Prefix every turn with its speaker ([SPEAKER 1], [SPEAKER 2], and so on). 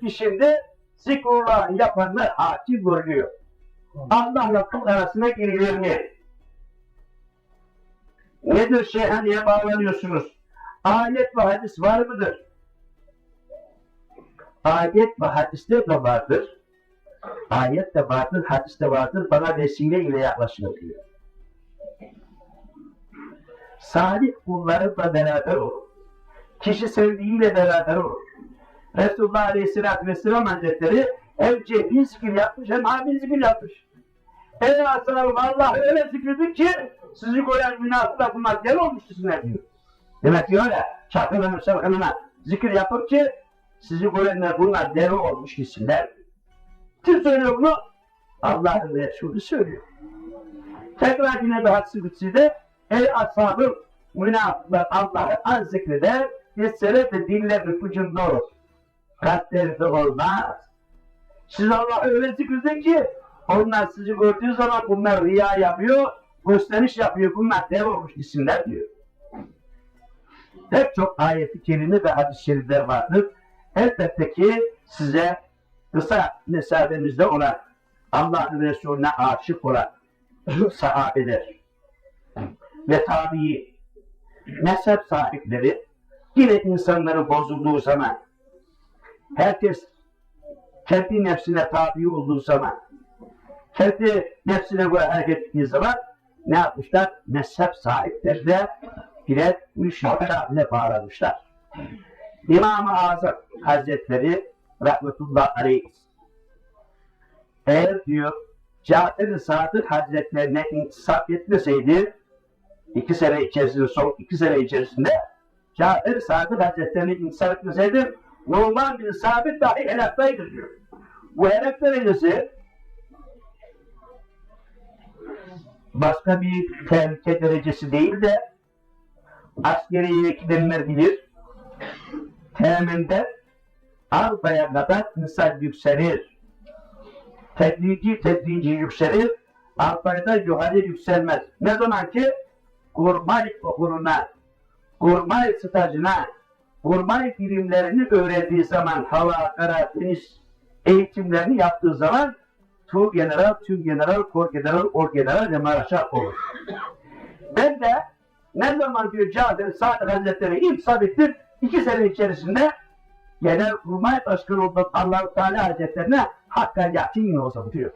[SPEAKER 1] işinde zikrullah yapanlar hakim görülüyor. Allah'la kul arasına giriliyor. Nedir şeyhaniye bağlanıyorsunuz? Ayet ve hadis var mıdır? Ayet ve hadiste de vardır. Ayet de vardır, hadis de vardır. Bana vesile ile yaklaşılır diyor. Salih kullarıyla beraber olur. Kişi sevdiğiyle beraber olur. Resulullah Aleyhisselatü Vesselam Hazretleri evce bir zikir yapmış hem abi zikir yapmış. Ey aslanım Allah öyle zikredin ki sizi koyan münafıkla bunlar gel olmuş sizinle diyor. Demek ki öyle çakılına çakılına zikir yapıp ki sizi görenler bunlar deli olmuş gitsinler. Kim söylüyor bunu? Allah'ın Resulü söylüyor. Tekrar yine bir hadisi kutside Ey ashabım münafıklar Allah'ı az zikreder geçsene de dillerin ucunda olur. Kalplerinde olmaz. Siz Allah'ı öyle zikredin ki onlar sizi gördüğü zaman bunlar riya yapıyor, gösteriş yapıyor. Bunlar dev olmuş isimler diyor. Pek çok ayeti kerime ve hadis-i şerifler vardır. Elbette ki size kısa mesafemizde olan Allah'ın Resulüne aşık olan sahabeler ve tabi mezhep sahipleri yine insanların bozulduğu zaman herkes kendi nefsine tabi olduğu zaman kendi nefsine göre hareket ettiği zaman ne yapmışlar? Mezhep sahipleri de birer müşriklerle bağlamışlar. İmam-ı Azam Hazretleri Rahmetullah Aleyh eğer diyor Cafer-i Sadık Hazretlerine intisap etmeseydi iki sene içerisinde, son iki sene içerisinde Cafer-i Sadık Hazretlerine intisap etmeseydi Numan bin Sabit dahi helaktaydı diyor. Bu helak derecesi başka bir tehlike derecesi değil de askeri yekilenler bilir. Teminde Avrupa'ya kadar insan yükselir. Tedrici tedrici yükselir. Avrupa'da yukarı yükselmez. Ne zaman ki kurmay okuluna, kurmay stajına, kurmay bilimlerini öğrendiği zaman hava, kara, deniz eğitimlerini yaptığı zaman tu general, tüm general, kor general, or general ve maraşa olur. Ben de ne zaman diyor Cafer Sadık Hazretleri imsal ettim, iki sene içerisinde genel kurmay başkanı olan Allah-u Teala Hazretlerine hakka yakin olsa diyor.